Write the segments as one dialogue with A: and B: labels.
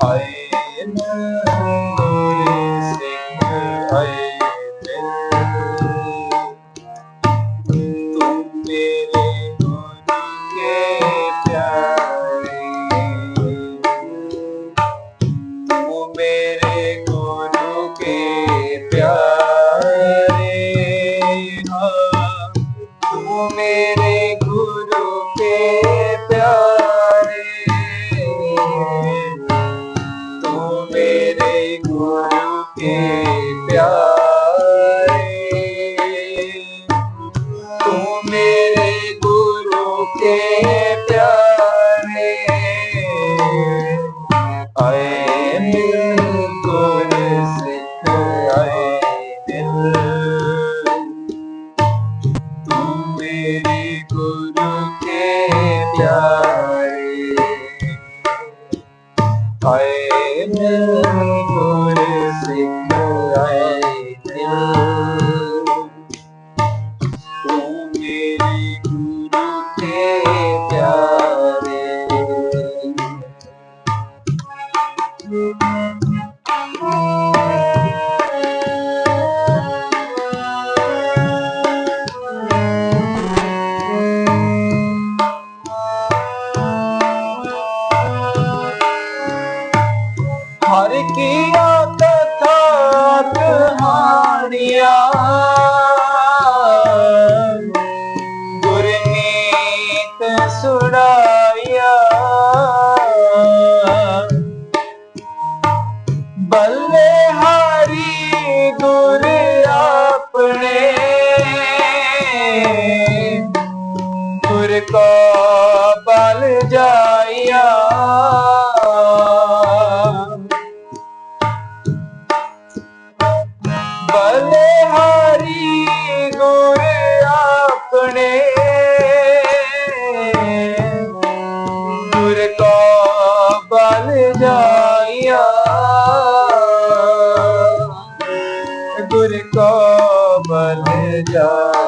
A: Ayn Nuri Sikh I. ਹਰ ਕੀਆ ਕਥਾ ਕਹਾਣੀਆਂ ਸੁਣਾਇਆ। ਕੋ ਜਾਇਆ। ਬਲੇ ਹਰੀ ਗੁਰ ਆਪਣੇ। ਕੋ ਬਲ ਜਾਇਆ। ਗੁਰ ਕੋ ਬਲ ਜਾਇਆ।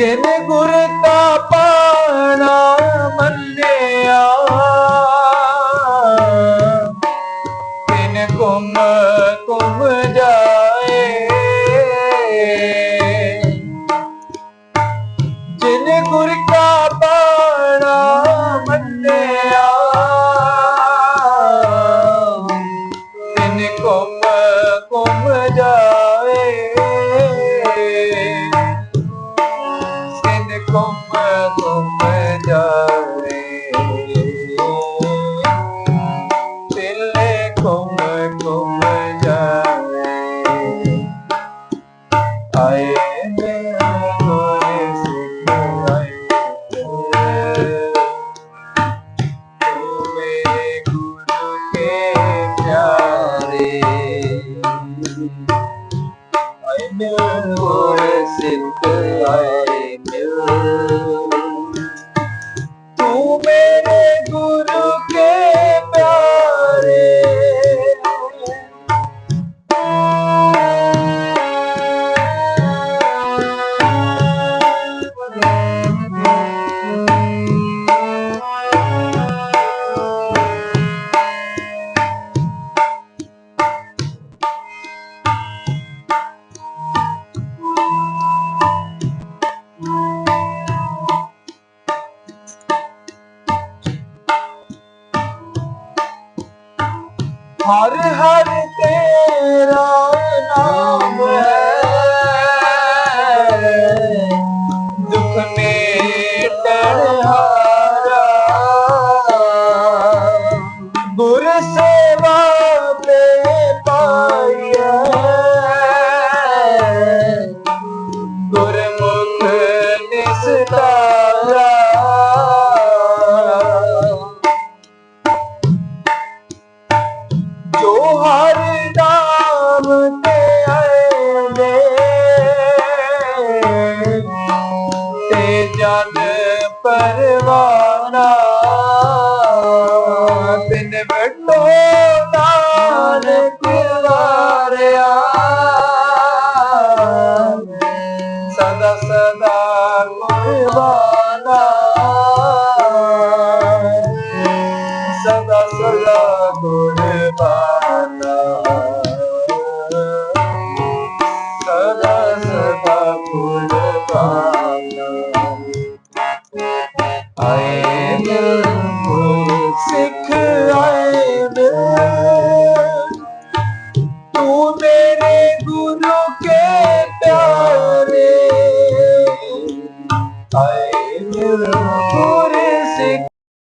A: ਜਿਨੇ ਗੁਰ ਕਾ ਪਾਣਾ ਮੰਨਿਆ ਤਿਨ ਕੁਮ ਕੁਮ ਹਰ ਹਰ ਤੇਰਾ ਪਰਵਾਨਾ। ਬਿਨ ਬਟੋ ਨਾਨਕ ਵਾਰਿਆ ਸਦਾ ਸਦਾ ਕੁਰਬਾਨਾ